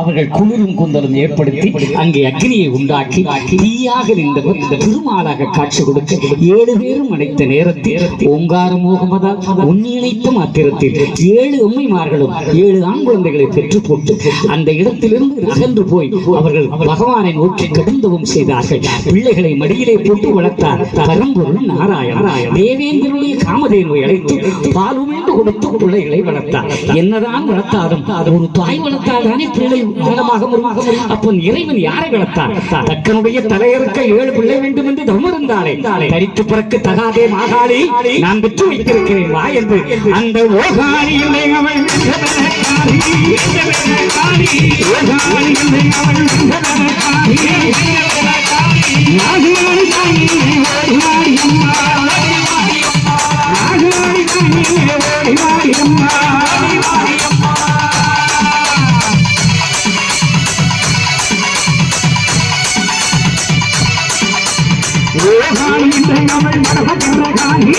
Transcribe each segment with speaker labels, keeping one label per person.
Speaker 1: அவர்கள் குளிரும் குந்தலும் ஏற்படுத்தி அங்கே அக்னியை உண்டாக்கி தீயாக நின்றவர் இந்த திருமாலாக காட்சி கொடுக்க ஏழு பேரும் அடைத்த நேரத்தில் ஓங்கார மோகமதா உன்னிணைத்த மாத்திரத்தில் ஏழு அம்மைமார்களும் ஏழு ஆண் குழந்தைகளை பெற்று போட்டு அந்த இடத்திலிருந்து அகன்று போய் அவர்கள் பகவானை நோக்கி கடுந்தவம் செய்தார்கள். பிள்ளைகளை மடியிலே போட்டு வளர்த்தார். பரம்பொருள் நாராயண தேவேந்திரனுடைய காமதேனுவை அழைத்து பாலுமேந்து கொடுத்து பிள்ளைகளை வளர்த்தார். என்னதான் வளர்த்தாலும் அது ஒரு தாய் வளர்த்தால்தானே பிள்ளை அப்போ இறைவன் யாரை வளர்த்தார் தக்கனுடைய தலையறுக்க ஏழு பிள்ளை வேண்டும் என்று தவம் இருந்தாலே தரித்து பிறக்கு தகாதே மாகாளி நான் பெற்று வைத்திருக்கிறேன் வா என்று அந்த ஓகாளி இல்லை அவள் ஓகாளி இல்லை அவள் గాని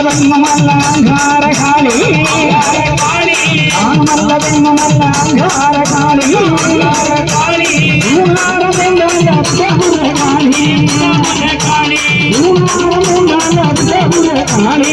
Speaker 1: ஆனமல்ல காளி ஆனமல்ல வெண்மமல்ல அங்கார காளி ஊனாரம் என்றால் அத்தகுர காளி காளி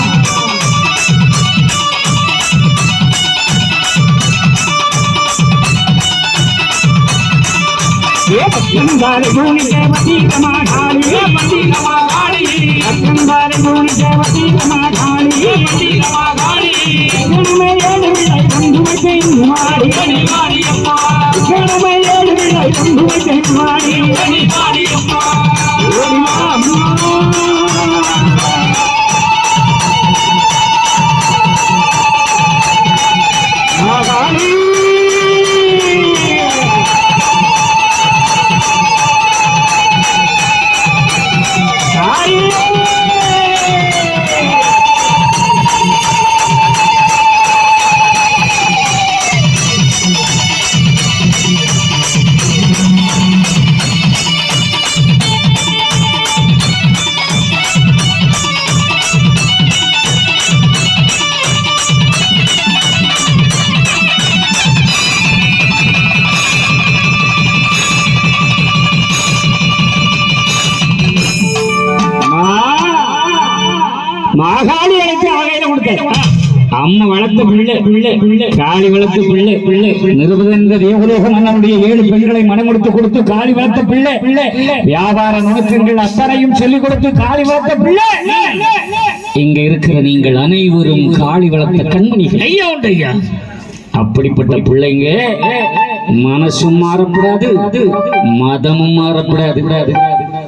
Speaker 1: అత్యందారి భూమి దేవతీ రమాఢాళి అత్యందారి భూమి దేవతీ రమాఢాళి బంధువై మాడి బంధువై మాడి மாகாளி அழைச்சு ஆகையில கொடுத்த அம்மா வளர்த்த பிள்ளை பிள்ளை பிள்ளை காளி வளர்த்த பிள்ளை பிள்ளை. நிருபதென்ற தேவலோக மன்னனுடைய ஏழு பெண்களை மனம் கொடுத்து கொடுத்து காளி வளர்த்த பிள்ளை பிள்ளை. வியாபார நுணுக்கங்கள் அத்தனையும் சொல்லிக் கொடுத்து காளி வளர்த்த பிள்ளை. இங்க இருக்கிற நீங்கள் அனைவரும் காளி வளர்த்த கண்மணிகள். ஐயா உண்டு ஐயா. அப்படிப்பட்ட பிள்ளைங்க மனசும் மாறக்கூடாது மதமும் மாறக்கூடாது.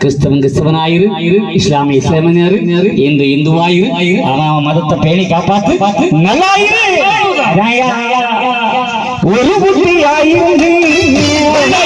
Speaker 1: கிறிஸ்தவன் கிறிஸ்தவனாயிரு இஸ்லாமிய இஸ்லாமியரு இந்து இந்துவாயிரு ஆனா மதத்தை பேணி காப்பாத்து நல்லாயிரு.
Speaker 2: ஒரு புத்தியாயிருந்து
Speaker 3: உன்னை